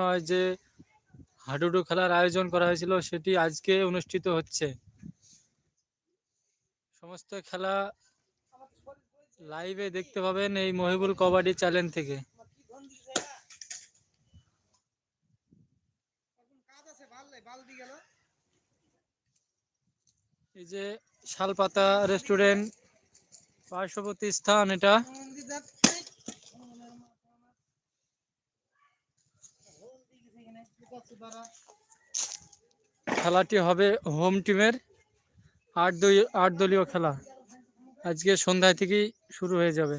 নয় যে হাডুডু খেলার আয়োজন করা হয়েছিল, সেটি আজকে অনুষ্ঠিত হচ্ছে। সমস্ত খেলা লাইভে দেখতে পাবেন এই মহিবুল কবাডি চ্যানেল থেকে। এই যে শালপাতা রেস্টুরেন্ট পার্শ্ববর্তী স্থান এটা। খেলাটি হবে হোম টিমের আট দুই, আট দলীয় খেলা। আজকে সন্ধ্যায় থেকেই শুরু হয়ে যাবে।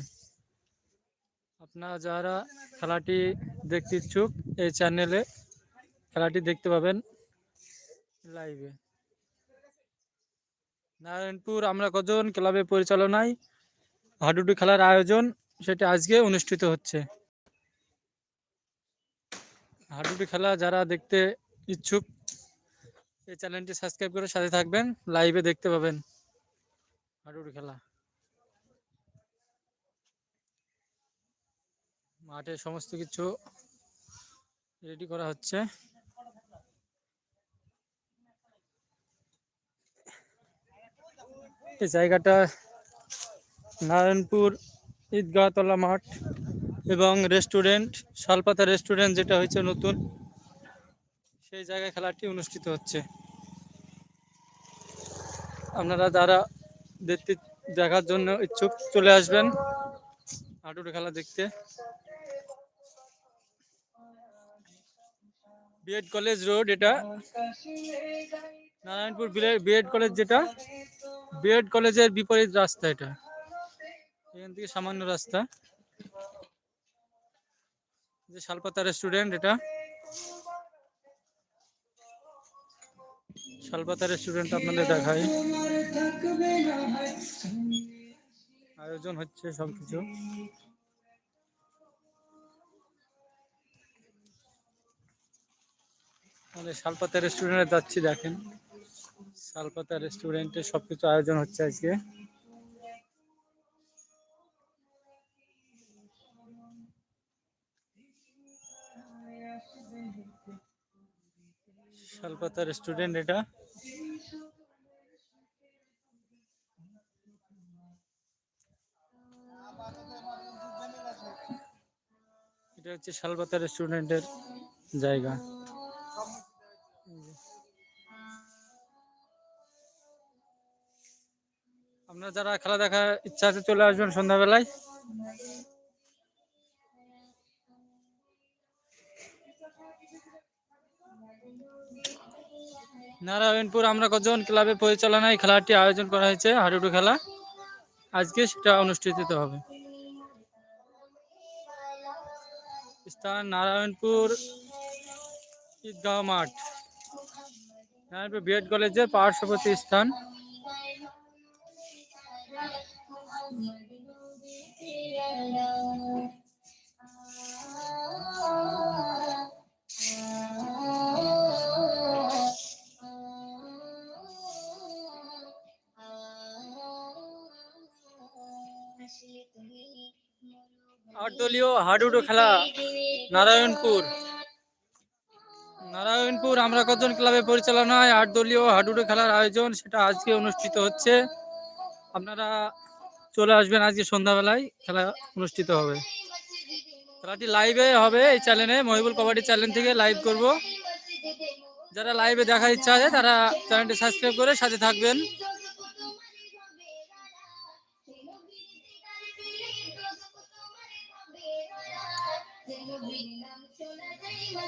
আপনারা যারা খেলাটি দেখতে ইচ্ছুক, এই চ্যানেলে খেলাটি দেখতে পাবেন লাইভে। নারায়ণপুর আমরা কজন ক্লাবে পরিচালনায় হাডুডু খেলার আয়োজন, সেটি আজকে অনুষ্ঠিত হচ্ছে। হাডুডু খেলা যারা দেখতে ইচ্ছুক, এই চ্যানেলটি সাবস্ক্রাইব করে সাথে থাকবেন, লাইভে দেখতে পাবেন হাডুডু খেলা। মাঠে সমস্ত কিছু রেডি করা হচ্ছে। এই জায়গাটা নারায়ণপুর ঈদগাহতলা মাঠ। এবং রেস্টুরেন্ট, শালপাতা রেস্টুরেন্ট যেটা হয়েছে নতুন, সেই জায়গায় খেলাটি অনুষ্ঠিত হচ্ছে। আপনারা যারা দেখতে, দেখার জন্য ইচ্ছুক চলে আসবেন হাডুডু খেলা দেখতে। বিএড কলেজ রোড এটা নারায়ণপুর বিএড কলেজ যেটা বিএড কলেজের বিপরীত রাস্তা এটা। এখান থেকে সামান্য রাস্তা। যে শালপাতা রেস্টুরেন্ট এটা। শালপাতা রেস্টুরেন্ট আপনাদের দেখাই। আয়োজন হচ্ছে সবকিছু। মানে শালপাতা রেস্টুরেন্টে যাচ্ছি দেখেন। শালপাতা রেস্টুরেন্টে সবকিছু আয়োজন হচ্ছে আজকে। শালপাতা রেস্টুরেন্ট এটা। এটা হচ্ছে শালপাতা রেস্টুরেন্টের জায়গা। আপনারা যারা খেলা দেখার ইচ্ছা আছে চলে আসবেন সন্ধ্যাবেলায়। নারায়ণপুর আমরা কজন ক্লাবে পরিচালনায় খেলাটি আয়োজন করা হয়েছে, হাডুডু খেলা? আজকে সেটা অনুষ্ঠিত হবে। স্থান নারায়ণপুর ঈদগাঁও মাঠ। নারায়ণপুর বিএড কলেজের পার্শ্ববর্তী স্থান। আট দলীয় হাডুডু খেলা, নারায়ণপুর। নারায়ণপুর আমরা কজন ক্লাবের পরিচালনায় আট দলীয় হাডুডু খেলার আয়োজন, সেটা আজকে অনুষ্ঠিত হচ্ছে। আপনারা চলে আসবেন আজকে সন্ধ্যাবেলায়, খেলা অনুষ্ঠিত হবে। খেলাটি লাইভে হবে এই চ্যানেলে মহিবুল কবাডি চ্যানেল থেকে লাইভ করব। যারা লাইভে দেখার ইচ্ছা আছে, তারা চ্যানেলটি সাবস্ক্রাইব করে সাথে থাকবেন। తెలుగు